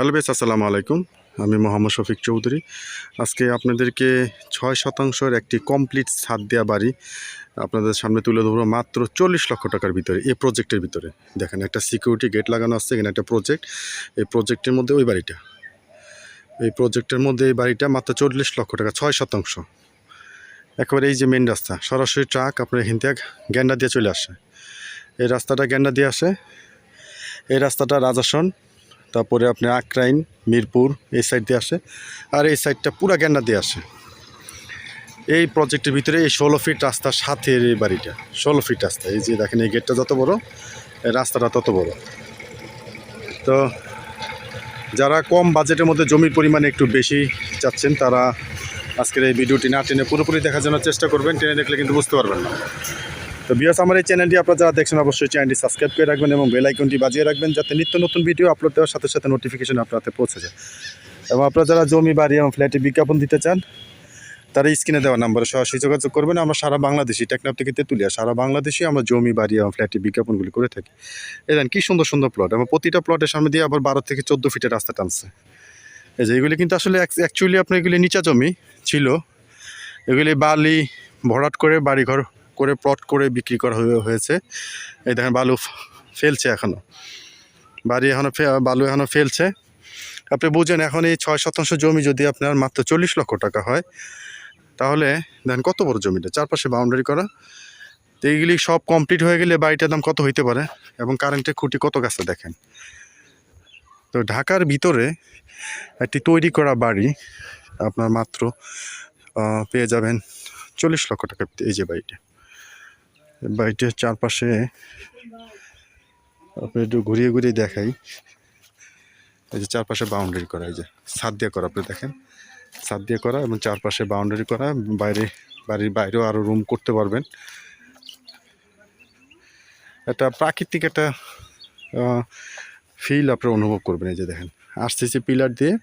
Hello base আসসালামু আলাইকুম। আমি মোহাম্মদ শফিক চৌধুরী। আজকে আপনাদেরকে ছয় শতাংশের একটি কমপ্লিট ছাদ দেওয়া বাড়ি আপনাদের সামনে তুলে ধরবো মাত্র চল্লিশ লক্ষ টাকার ভিতরে, এই প্রজেক্টের ভিতরে। দেখেন, একটা সিকিউরিটি গেট লাগানো আছে, এখানে একটা প্রজেক্ট এই প্রজেক্টের মধ্যে ওই বাড়িটা। এই প্রজেক্টের মধ্যে এই বাড়িটা মাত্র চল্লিশ লক্ষ টাকা, ছয় শতাংশ। একেবারে এই যে মেন রাস্তা, সরাসরি ট্রাক আপনার এখান থেকে গ্যান্ডা দিয়ে চলে আসে। এই রাস্তাটা গ্যান্ডা দিয়ে আসে। এই রাস্তাটা রাজাসন। তারপরে আপনি আকরাইন, মিরপুর, এই সাইড দিয়ে আসে। আর এই সাইডটা পুরা গ্যান্ডা দিয়ে আসে। এই প্রজেক্টের ভিতরে এই ষোলো ফিট রাস্তার সাথে এই বাড়িটা। ষোলো ফিট রাস্তা। এই যে দেখেন, এই গেটটা যত বড় রাস্তাটা তত বড়। তো যারা কম বাজেটের মধ্যে জমির পরিমাণ একটু বেশি চাচ্ছেন, তারা আজকের এই ভিডিওটি না টেনে পুরোপুরি দেখার জন্য চেষ্টা করবেন। টেনে দেখলে কিন্তু বুঝতে পারবেন না। তো বিয়াস আমার এই চ্যানেলটি আপনারা যারা দেখছেন, অবশ্যই চ্যানেলটি সাবস্ক্রাইব করে রাখবেন এবং বেল আইকনটি বাজিয়ে রাখবেন যাতে নিত্য নতুন ভিডিও আপলোড দেওয়ার সাথে সাথে নোটিফিকেশন আপনার হাতে পৌঁছে যায়। এবং আপনারা যারা জমি, বাড়ি এবং ফ্ল্যাটে বিজ্ঞাপন দিতে চান, তারা স্ক্রিনে দেওয়া নাম্বারে সরাসরি যোগাযোগ করবেন। আমরা সারা বাংলাদেশি টেকনাপ থেকে তেঁতুলিয়া, সারা বাংলাদেশে আমরা জমি, বাড়ি এবং ফ্ল্যাটে বিজ্ঞাপনগুলি করে থাকি। এই দেন কী সুন্দর সুন্দর প্লট এবং প্রতিটা প্লটের সামনে দিয়ে আবার বারো থেকে চোদ্দ ফিটের রাস্তা টানছে। এই যে এগুলি কিন্তু আসলে অ্যাকচুয়ালি আপনার এগুলি নিচা জমি ছিল। এগুলি বালি, ভরাট করে বাড়িঘর করে প্লট করে বিক্রি করা হয়ে- হয়েছে। এই দেখেন বালু ফেলছে এখনও বাড়ি এখনও বালু এখনও ফেলছে। আপনি বুঝেন, এখন এই ছয় শতাংশ জমি যদি আপনার মাত্র চল্লিশ লক্ষ টাকা হয়, তাহলে দেখেন কত বড় জমিটা, চারপাশে বাউন্ডারি করা। তো এইগুলি সব কমপ্লিট হয়ে গেলে বাড়িটার দাম কত হইতে পারে? এবং কারেন্টের খুঁটি কত গাছে দেখেন। তো ঢাকার ভিতরে একটি তৈরি করা বাড়ি আপনার মাত্র পেয়ে যাবেন চল্লিশ লক্ষ টাকা এই যে বাড়িটা। বাড়িটির চারপাশে আপনি একটু ঘুরিয়ে ঘুরিয়ে দেখাই। এই যে চারপাশে বাউন্ডারি করা, এই যে ছাদ দিয়ে করা, আপনি দেখেন? ছাদ দিয়ে করা এবং চারপাশে বাউন্ডারি করা, বাইরে, বাড়ির বাইরেও আরও রুম করতে পারবেন। একটা প্রাকৃতিক একটা ফিল আপনারা অনুভব করবেন, এই যে দেখেন। আরসিসি পিলার দিয়ে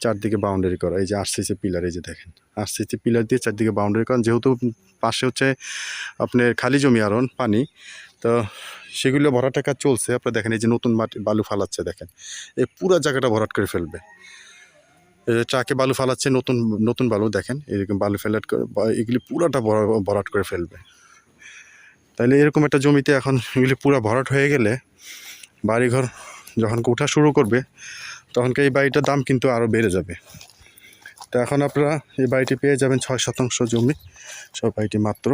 চারদিকে বাউন্ডারি করা। এই যে আরসিসি পিলার, এই যে দেখেন। আরসিসি পিলার দিয়ে চারদিকে বাউন্ডারি করা। যেহেতু পাশে হচ্ছে আপনার খালি জমি আরন পানি, তো সেগুলো ভরাটের কাজ চলছে। আপনারা দেখেন, এই যে নতুন মাটি, বালু ফালাচ্ছে, দেখেন। এই পুরো জায়গাটা ভরাট করে ফেলবে। ট্রাকে বালু ফালাচ্ছে, নতুন নতুন বালু, দেখেন। এরকম বালু ফেলাট করে এগুলি পুরাটা ভরা- ভরাট করে ফেলবে। তাইলে এরকম একটা জমিতে এখন এগুলি পুরো ভরাট হয়ে গেলে বাড়িঘর যখন উঠা শুরু করবে তখন এই বাড়িটার দাম কিন্তু আরও বেড়ে যাবে। তো এখন আপনারা এই বাড়িটি পেয়ে যাবেন ছয় শতাংশ জমি। সব বাড়িটি মাত্র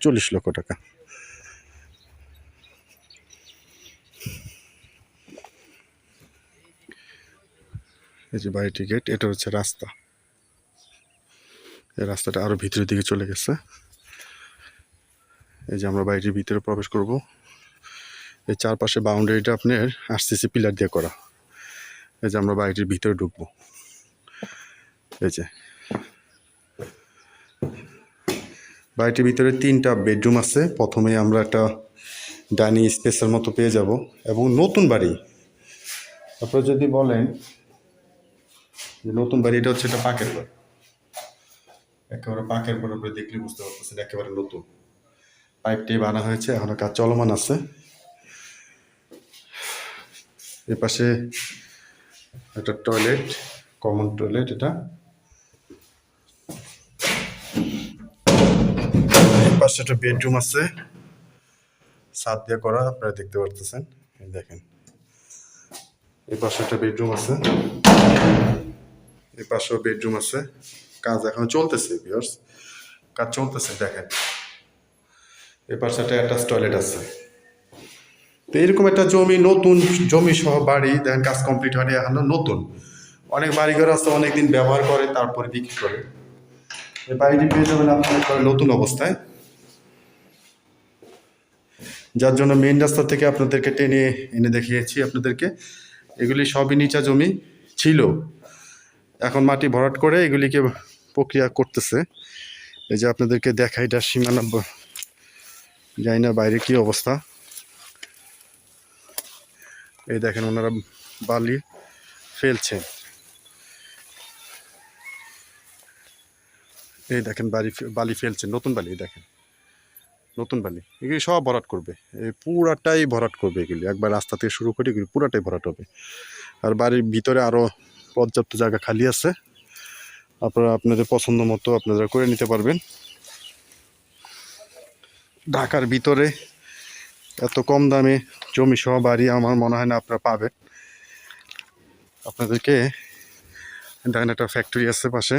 চল্লিশ লক্ষ টাকা। এই যে বাড়িটি গেট, এটা হচ্ছে রাস্তা। এই রাস্তাটা আরও ভিতরের দিকে চলে গেছে। এই যে আমরা বাড়িটির ভিতরে প্রবেশ করব। এই চারপাশে বাউন্ডারিটা আপনার আরসিসি পিলার দিয়ে করা। এই যে আমরা বাড়িটির ভিতরে ঢুকবো। এই যে। বাড়িটির ভিতরে তিনটা বেডরুম আছে। প্রথমে আমরা একটা ডাইনিং স্পেসের মতো পেয়ে যাব। এবং নতুন বাড়ি। আপনারা যদি বলেন যে নতুন বাড়ি, এটা হচ্ছে একটা পাকের বাড়ি একেবারে পাকের পর আপনি দেখলে বুঝতে পারতেছেন, একেবারে নতুন। পাইপটি বানা হয়েছে, এখনও কাজ চলমান আছে। এর পাশে একটা টয়লেট কমন টয়লেট এটা। পাশে একটা বেডরুম আছে। ছাদ দিয়ে করা, আপনারা দেখতে পারতেছেন। দেখেন। এই পাশে একটা বেডরুম আছে। এই পাশেও বেডরুম আছে। কাজ এখন চলতেছে ভিউয়ার্স কাজ চলতেছে, দেখেন। এই পাশে একটা অ্যাটাচ টয়লেট আছে। তো এরকম একটা জমি, নতুন জমি সহ বাড়ি, দেখেন কাজ কমপ্লিট হয়নি, এখন নতুন। অনেক বাড়িঘর আছে, অনেকদিন ব্যবহার করে, তারপরে বিক্রি করে। এই বাড়িটি পেয়ে যাবেন আপনার নতুন অবস্থায়। যার জন্য মেইন রাস্তা থেকে আপনাদেরকে টেনে এনে দেখিয়েছি আপনাদেরকে। এগুলি সবই নিচা জমি ছিল। এখন মাটি ভরাট করে এগুলিকে প্রক্রিয়া করতেছে। এই যে আপনাদেরকে দেখাই, এটা সীমানা জানি না, বাইরে কি অবস্থা। এই দেখেন ওনারা বালি ফেলছে। এই দেখেন বালি বালি ফেলছে, নতুন বালি দেখেন। নতুন বালি, এগুলি সব ভরাট করবে। এই পুরাটাই ভরাট করবে এগুলি, একবার রাস্তা থেকে শুরু করে এগুলি পুরাটাই ভরাট হবে। আর বাড়ির ভিতরে আরও পর্যাপ্ত জায়গা খালি আছে। আপনারা আপনাদের পছন্দ মতো আপনারা করে নিতে পারবেন। ঢাকার ভিতরে এত কম দামে জমি সহ বাড়ি আমার মনে হয় না আপনারা পাবেন আপনাদেরকে একটা ফ্যাক্টরি আছে পাশে।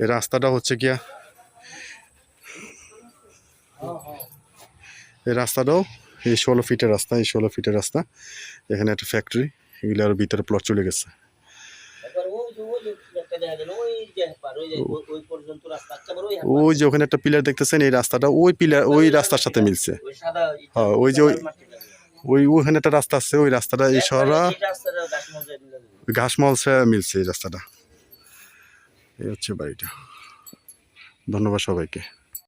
এই রাস্তাটা হচ্ছে গিয়া এই রাস্তাটাও এই ষোলো ফিটের রাস্তা, এই ষোলো ফিটের রাস্তা। এখানে একটা ফ্যাক্টরি এগুলো আরও ভিতরে প্লট চলে গেছে। ওই যে ওই যে ওখানে একটা পিলার দেখতেছেন এই রাস্তাটা ওই পিলার ওই রাস্তার সাথে মিলছে। হ্যাঁ, ওই যে ওই- ওখানে একটা রাস্তা আছে ওই রাস্তাটা এই শহরা ঘাসমহল মিলছে এই রাস্তাটা। এই হচ্ছে বাড়িটা। ধন্যবাদ সবাইকে।